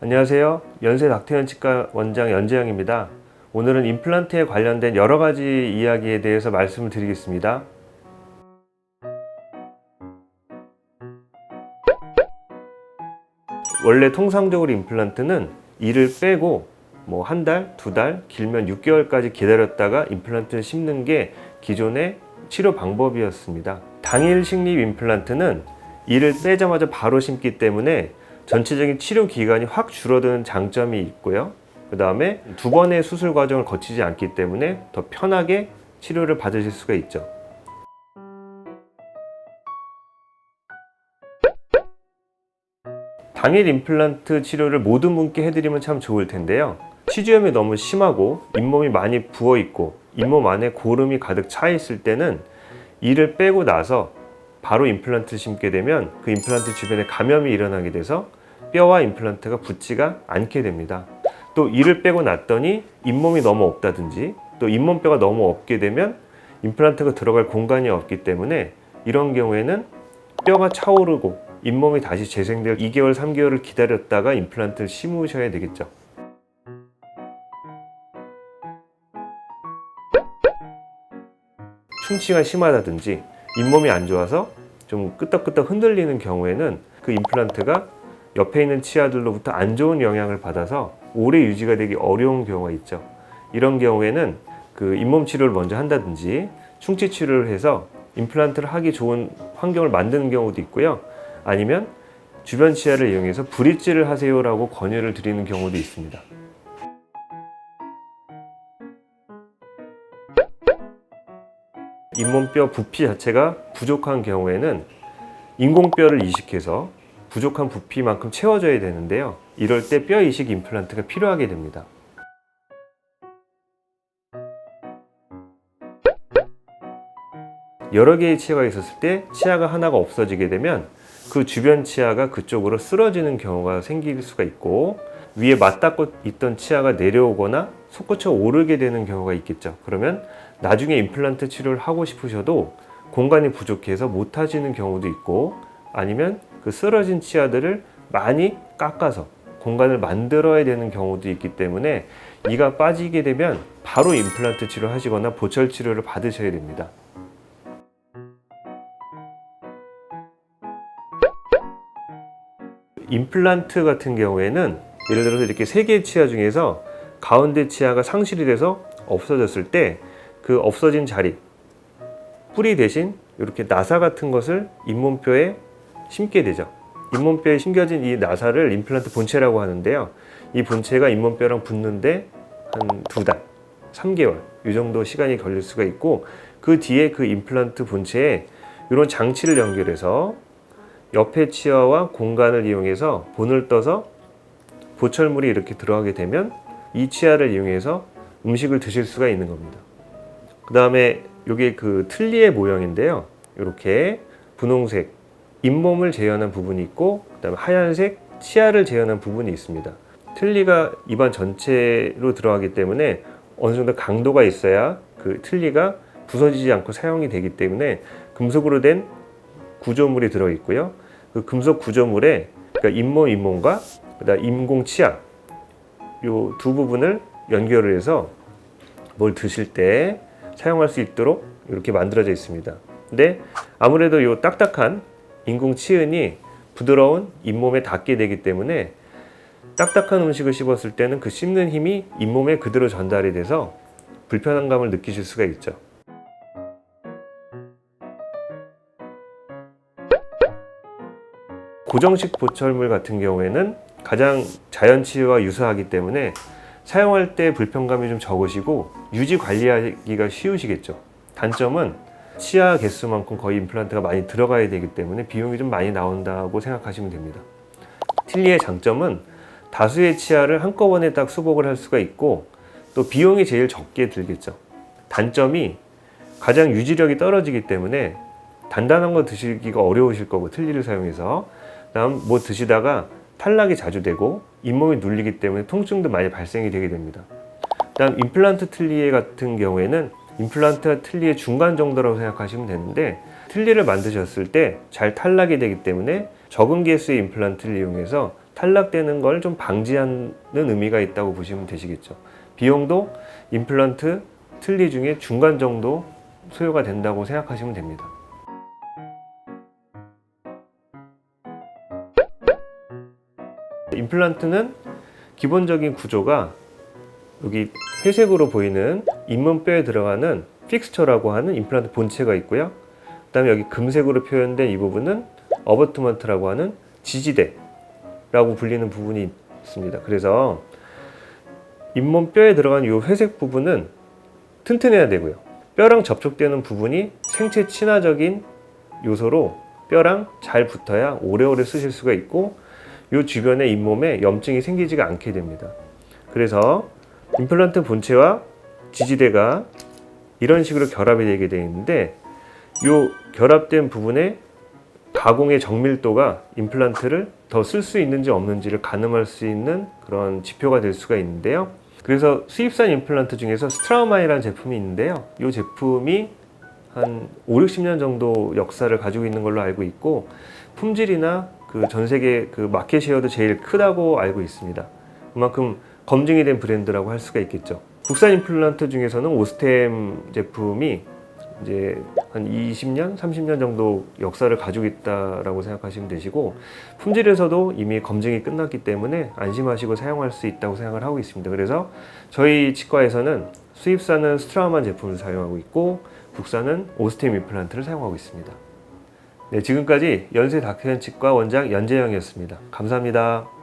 안녕하세요. 연세 닥터현 치과 원장 연재영입니다. 오늘은 임플란트에 관련된 여러 가지 이야기에 대해서 말씀을 드리겠습니다. 원래 통상적으로 임플란트는 이를 빼고 뭐 한 달, 두 달, 길면 6개월까지 기다렸다가 임플란트를 심는 게 기존의 치료 방법이었습니다. 당일 식립 임플란트는 이를 빼자마자 바로 심기 때문에 전체적인 치료 기간이 확 줄어드는 장점이 있고요. 그 다음에 두 번의 수술 과정을 거치지 않기 때문에 더 편하게 치료를 받으실 수가 있죠. 당일 임플란트 치료를 모든 분께 해드리면 참 좋을 텐데요. 치주염이 너무 심하고 잇몸이 많이 부어 있고 잇몸 안에 고름이 가득 차 있을 때는 이를 빼고 나서 바로 임플란트를 심게 되면 그 임플란트 주변에 감염이 일어나게 돼서 뼈와 임플란트가 붙지가 않게 됩니다. 또 이를 빼고 났더니 잇몸이 너무 없다든지 또 잇몸뼈가 너무 없게 되면 임플란트가 들어갈 공간이 없기 때문에 이런 경우에는 뼈가 차오르고 잇몸이 다시 재생될 2개월, 3개월을 기다렸다가 임플란트를 심으셔야 되겠죠. 충치가 심하다든지 잇몸이 안 좋아서 좀 끄떡끄떡 흔들리는 경우에는 그 임플란트가 옆에 있는 치아들로부터 안 좋은 영향을 받아서 오래 유지가 되기 어려운 경우가 있죠. 이런 경우에는 그 잇몸 치료를 먼저 한다든지 충치 치료를 해서 임플란트를 하기 좋은 환경을 만드는 경우도 있고요. 아니면 주변 치아를 이용해서 브릿지를 하세요라고 권유를 드리는 경우도 있습니다. 잇몸뼈 부피 자체가 부족한 경우에는 인공뼈를 이식해서 부족한 부피만큼 채워줘야 되는데요. 이럴 때 뼈 이식 임플란트가 필요하게 됩니다. 여러 개의 치아가 있었을 때 치아가 하나가 없어지게 되면 그 주변 치아가 그쪽으로 쓰러지는 경우가 생길 수가 있고 위에 맞닿고 있던 치아가 내려오거나 솟구쳐 오르게 되는 경우가 있겠죠. 그러면 나중에 임플란트 치료를 하고 싶으셔도 공간이 부족해서 못 하시는 경우도 있고 아니면 그 쓰러진 치아들을 많이 깎아서 공간을 만들어야 되는 경우도 있기 때문에 이가 빠지게 되면 바로 임플란트 치료 하시거나 보철 치료를 받으셔야 됩니다. 임플란트 같은 경우에는 예를 들어서 이렇게 세 개의 치아 중에서 가운데 치아가 상실이 돼서 없어졌을 때 그 없어진 자리 뿌리 대신 이렇게 나사 같은 것을 잇몸뼈에 심게 되죠. 잇몸뼈에 심겨진 이 나사를 임플란트 본체라고 하는데요. 이 본체가 잇몸뼈랑 붙는데 한 두 달, 3개월 이 정도 시간이 걸릴 수가 있고 그 뒤에 그 임플란트 본체에 이런 장치를 연결해서 옆에 치아와 공간을 이용해서 본을 떠서 보철물이 이렇게 들어가게 되면 이 치아를 이용해서 음식을 드실 수가 있는 겁니다. 그 다음에 이게 그 틀니의 모형인데요. 이렇게 분홍색 잇몸을 재현한 부분이 있고 그다음에 하얀색 치아를 재현한 부분이 있습니다. 틀니가 입안 전체로 들어가기 때문에 어느 정도 강도가 있어야 그 틀니가 부서지지 않고 사용이 되기 때문에 금속으로 된 구조물이 들어 있고요. 그 금속 구조물에 그러니까 잇몸 잇몸과 그다음 인공 치아 요 두 부분을 연결을 해서 뭘 드실 때 사용할 수 있도록 이렇게 만들어져 있습니다. 근데 아무래도 요 딱딱한 인공 치은이 부드러운 잇몸에 닿게 되기 때문에 딱딱한 음식을 씹었을 때는 그 씹는 힘이 잇몸에 그대로 전달이 돼서 불편한 감을 느끼실 수가 있죠. 고정식 보철물 같은 경우에는 가장 자연 치유와 유사하기 때문에 사용할 때 불편감이 좀 적으시고 유지 관리하기가 쉬우시겠죠. 단점은 치아 개수만큼 거의 임플란트가 많이 들어가야 되기 때문에 비용이 좀 많이 나온다고 생각하시면 됩니다. 틸리의 장점은 다수의 치아를 한꺼번에 딱 수복을 할 수가 있고 또 비용이 제일 적게 들겠죠. 단점이 가장 유지력이 떨어지기 때문에 단단한 거 드시기가 어려우실 거고 틀니를 사용해서 다음 뭐 드시다가 탈락이 자주 되고 잇몸이 눌리기 때문에 통증도 많이 발생이 되게 됩니다. 다음 임플란트 틀니에 같은 경우에는 임플란트와 틀니의 중간 정도라고 생각하시면 되는데 틀니를 만드셨을 때 잘 탈락이 되기 때문에 적은 개수의 임플란트를 이용해서 탈락되는 걸 좀 방지하는 의미가 있다고 보시면 되시겠죠. 비용도 임플란트 틀니 중에 중간 정도 소요가 된다고 생각하시면 됩니다. 임플란트는 기본적인 구조가 여기 회색으로 보이는 잇몸뼈에 들어가는 픽스처라고 하는 임플란트 본체가 있고요. 그 다음에 여기 금색으로 표현된 이 부분은 어버트먼트라고 하는 지지대라고 불리는 부분이 있습니다. 그래서 잇몸뼈에 들어간 이 회색 부분은 튼튼해야 되고요. 뼈랑 접촉되는 부분이 생체 친화적인 요소로 뼈랑 잘 붙어야 오래오래 쓰실 수가 있고 이 주변의 잇몸에 염증이 생기지가 않게 됩니다. 그래서 임플란트 본체와 지지대가 이런 식으로 결합이 되게 되어 있는데 이 결합된 부분에 가공의 정밀도가 임플란트를 더 쓸 수 있는지 없는지를 가늠할 수 있는 그런 지표가 될 수가 있는데요. 그래서 수입산 임플란트 중에서 스트라우마이라는 제품이 있는데요. 이 제품이 한 5, 60년 정도 역사를 가지고 있는 걸로 알고 있고 품질이나 그 전 세계 그 마켓 쉐어도 제일 크다고 알고 있습니다. 그만큼 검증이 된 브랜드라고 할 수가 있겠죠. 국산 임플란트 중에서는 오스템 제품이 이제 한 20년, 30년 정도 역사를 가지고 있다라고 생각하시면 되시고 품질에서도 이미 검증이 끝났기 때문에 안심하시고 사용할 수 있다고 생각을 하고 있습니다. 그래서 저희 치과에서는 수입산은 스트라우만 제품을 사용하고 있고 국산은 오스템 임플란트를 사용하고 있습니다. 네, 지금까지 연세 닥터현 치과 원장 연재영이었습니다. 감사합니다.